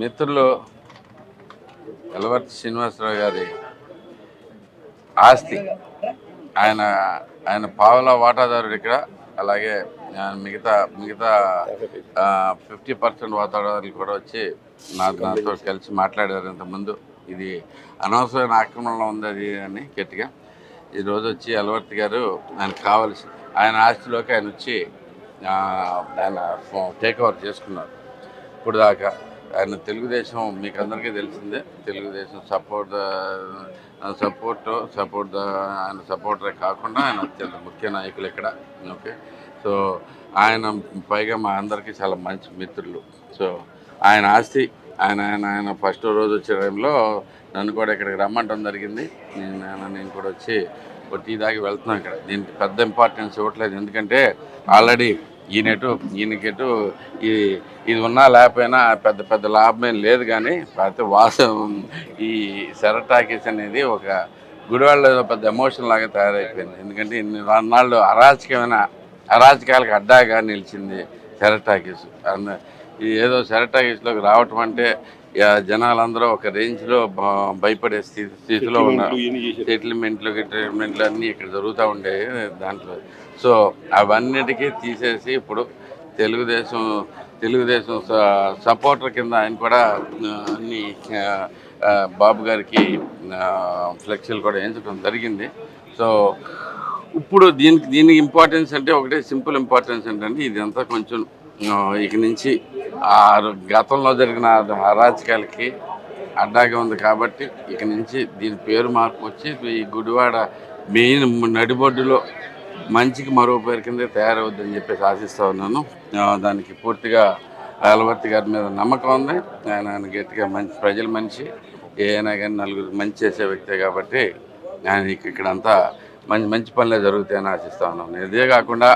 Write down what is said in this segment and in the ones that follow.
మిత్రులు ఎలవర్తి శ్రీనివాసరావు గారి ఆస్తి. ఆయన ఆయన పావుల వాటాదారుడు ఇక్కడ. అలాగే మిగతా మిగతా ఫిఫ్టీ పర్సెంట్ వాతావరణాలు కూడా వచ్చి నా నాతో కలిసి మాట్లాడారు ఇంతకుముందు. ఇది అనవసరమైన ఆక్రమణలో ఉంది అది అని గట్టిగా. ఈరోజు వచ్చి అలవర్తి గారు ఆయనకు కావాల్సి ఆయన ఆస్తిలోకి ఆయన వచ్చి ఆయన టేక్ ఓవర్ చేసుకున్నారు. ఇప్పుడు దాకా ఆయన తెలుగుదేశం మీకు అందరికీ తెలిసిందే. తెలుగుదేశం సపోర్ట్ సపోర్ట్ సపోర్ట్ ఆయన సపోర్టరే కాకుండా ఆయన అత్యంత ముఖ్య నాయకులు ఇక్కడ. ఓకే? సో ఆయన పైగా మా అందరికీ చాలా మంచి మిత్రులు. సో ఆయన ఆస్తి ఆయన ఆయన ఆయన ఫస్ట్ రోజు వచ్చే టైంలో నన్ను కూడా ఇక్కడికి రమ్మంటం జరిగింది. నేను నేను- నేను కూడా వచ్చి ఒక టీ దాగి వెళ్తున్నాను ఇక్కడ. దీనికి పెద్ద ఇంపార్టెన్స్ ఇవ్వట్లేదు. ఎందుకంటే ఆల్రెడీ ఈయనటు ఈయనకెటు ఇది ఇది ఉన్నా లేకపోయినా పెద్ద పెద్ద లాభం ఏం లేదు కానీ అయితే వాసం ఈ సెరటాకిస్ అనేది ఒక గుడివాళ్ళ పెద్ద ఎమోషన్ లాగా తయారైపోయింది. ఎందుకంటే ఇన్ని నాళ్ళు అరాచకమైన అరాచకాలకు అడ్డాగా నిలిచింది సెరటాకిస్ ఈ ఏదో సెరటాకిస్లోకి రావటం అంటే జనాలందరూ ఒక రేంజ్లో భయపడే స్థితి స్థితిలో ఉన్నారు సెటిల్మెంట్లు ట్రీట్మెంట్లు అన్నీ ఇక్కడ జరుగుతూ ఉండేవి దాంట్లో. సో అవన్నిటికీ తీసేసి ఇప్పుడు తెలుగుదేశం తెలుగుదేశం సపోర్టర్ కింద ఆయన కూడా అన్ని బాబు గారికి ఫ్లెక్సీలు కూడా వేయించడం జరిగింది. సో ఇప్పుడు దీనికి దీనికి ఇంపార్టెన్స్ అంటే ఒకటే సింపుల్ ఇంపార్టెన్స్ ఏంటంటే ఇదంతా కొంచెం ఇక నుంచి ఆ గతంలో జరిగిన అరాచకాలకి అడ్డాగా ఉంది కాబట్టి ఇక నుంచి దీని పేరు మార్పు వచ్చి ఈ గుడివాడ మెయిన్ నడిబొడ్డులో మంచికి మరో పేరు కింద తయారవుద్దని చెప్పేసి ఆశిస్తూ ఉన్నాను. దానికి పూర్తిగా అలవర్తి గారి మీద నమ్మకం ఉంది. ఆయన ఆయన గట్టిగా మంచి ప్రజల మనిషి ఏనా కానీ నలుగురు మంచి చేసే వ్యక్తే కాబట్టి ఆయన ఇక్కడంతా మంచి మంచి పనులే జరుగుతాయని ఆశిస్తూ ఉన్నాను. ఇదే కాకుండా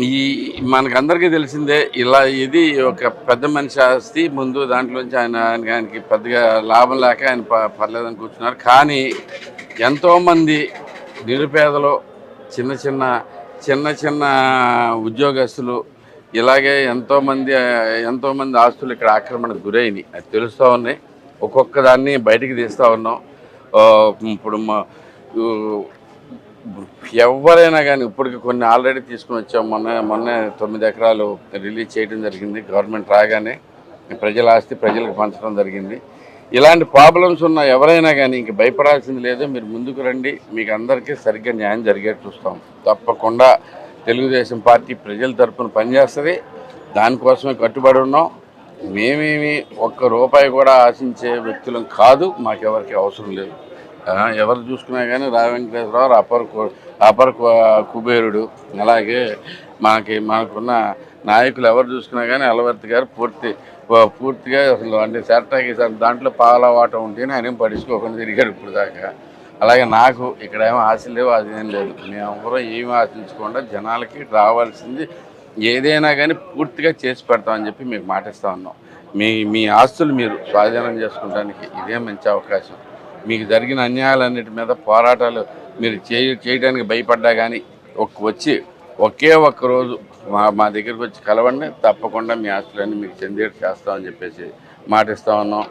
ఈ మనకందరికీ తెలిసిందే ఇలా ఇది ఒక పెద్ద మనిషి ఆస్తి ముందు దాంట్లోంచి ఆయన ఆయన- ఆయనకి పెద్దగా లాభం లేక ఆయన పర్లేదని కూర్చున్నారు. కానీ ఎంతోమంది నిరుపేదలు చిన్న చిన్న చిన్న చిన్న ఉద్యోగస్తులు ఇలాగే ఎంతోమంది ఎంతోమంది ఆస్తులు ఇక్కడ ఆక్రమణకు గురైనాయి. అది తెలుస్తూ ఉన్నాయి. ఒక్కొక్క దాన్ని బయటికి తీస్తూ ఉన్నాం. ఇప్పుడు మా ఎవరైనా కానీ ఇప్పటికి కొన్ని ఆల్రెడీ తీసుకుని వచ్చాం. మొన్న మొన్న తొమ్మిది ఎకరాలు రిలీజ్ చేయడం జరిగింది. గవర్నమెంట్ రాగానే ప్రజల ఆస్తి ప్రజలకు పంచడం జరిగింది. ఇలాంటి ప్రాబ్లమ్స్ ఉన్న ఎవరైనా కానీ ఇంక భయపడాల్సింది లేదు. మీరు ముందుకు రండి. మీకు అందరికీ సరిగ్గా న్యాయం జరిగేట్టు చూస్తాం. తప్పకుండా తెలుగుదేశం పార్టీ ప్రజల తరఫున పనిచేస్తుంది. దానికోసమే కట్టుబడి ఉన్నాం. మేమేమి ఒక్క రూపాయి కూడా ఆశించే వ్యక్తులం కాదు. మాకెవరికి అవసరం లేదు. ఎవరు చూసుకున్నా కానీ రా వెంకటేశ్వరరావు అపర కు- కుబేరుడు. అలాగే మనకి మనకున్న నాయకులు ఎవరు చూసుకున్నా కానీ అలవర్తి గారు పూర్తి పూర్తిగా అసలు అంటే సెట్టాకి దాంట్లో పాలవాట ఉంటేనే ఆయన పడుచుకోకుండా తిరిగాడు ఇప్పుడు దాకా. అలాగే నాకు ఇక్కడ ఏమో ఆశలు లేవు అది ఏం లేదు. మేమెవరూ ఏమి ఆశించకుండా జనాలకి రావాల్సింది ఏదైనా కానీ పూర్తిగా చేసి పెడతామని చెప్పి మీకు మాటిస్తా ఉన్నాం. మీ మీ ఆస్తులు మీరు స్వాధీనం చేసుకోవడానికి ఇదే మంచి అవకాశం. మీకు జరిగిన అన్యాయాలన్నిటి మీద పోరాటాలు మీరు చేయ చేయడానికి భయపడ్డా కానీ ఒక్క వచ్చి ఒకే ఒక్క రోజు మా మా దగ్గరికి వచ్చి కలవండి. తప్పకుండా మీ ఆస్తులన్నీ మీకు చెందేట్టు చేస్తామని చెప్పేసి మాటిస్తా ఉన్నాం.